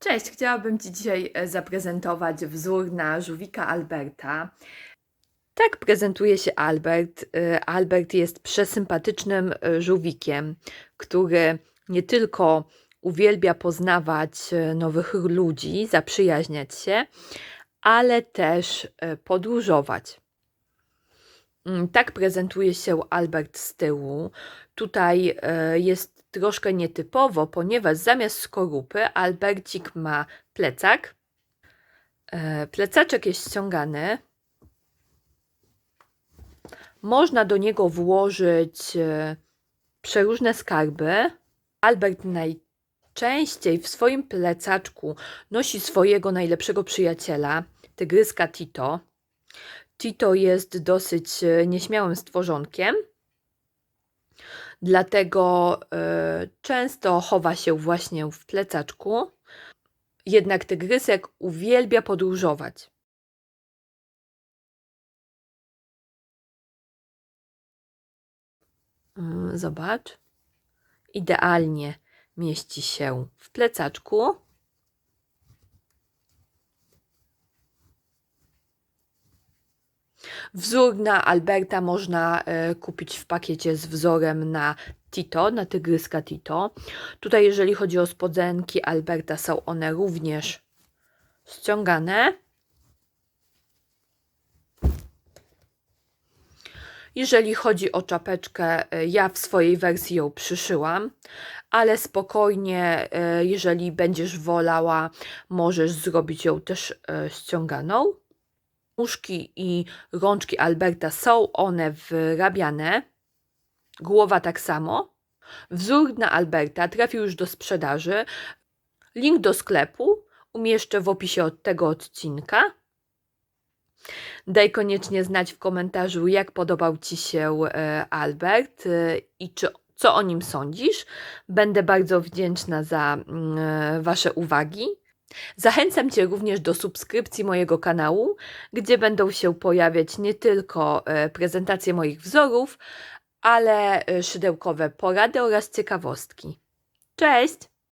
Cześć, chciałabym Ci dzisiaj e, zaprezentować wzór na żółwika Alberta. Tak prezentuje się Albert. E, Albert jest przesympatycznym e, żółwikiem, który nie tylko uwielbia poznawać nowych ludzi, zaprzyjaźniać się, ale też podróżować. Mm, Tak prezentuje się Albert z tyłu. Tutaj jest troszkę nietypowo, ponieważ zamiast skorupy Albercik ma plecak. E, Plecaczek jest ściągany. Można do niego włożyć e, przeróżne skarby. Albert najczęściej w swoim plecaczku nosi swojego najlepszego przyjaciela, tygryska Tito. Tito jest dosyć e, nieśmiałym stworzonkiem, dlatego e, często chowa się właśnie w plecaczku. Jednak tygrysek uwielbia podróżować. Mm, Zobacz. Idealnie mieści się w plecaczku. Wzór na Alberta można e, kupić w pakiecie z wzorem na Tito, na tygryska Tito. Tutaj, jeżeli chodzi o spodzenki Alberta, są one również ściągane. Jeżeli chodzi o czapeczkę, e, ja w swojej wersji ją przyszyłam, ale spokojnie, e, jeżeli będziesz wolała, możesz zrobić ją też ściąganą. Nóżki i rączki Alberta są one wyrabiane. Głowa tak samo. Wzór na Alberta trafił już do sprzedaży. Link do sklepu umieszczę w opisie od tego odcinka. Daj koniecznie znać w komentarzu, jak podobał Ci się e, Albert e, i czy, co o nim sądzisz. Będę bardzo wdzięczna za mm, e, Wasze uwagi. Zachęcam Cię również do subskrypcji mojego kanału, gdzie będą się pojawiać nie tylko e, prezentacje moich wzorów, ale e, szydełkowe porady oraz ciekawostki. Cześć!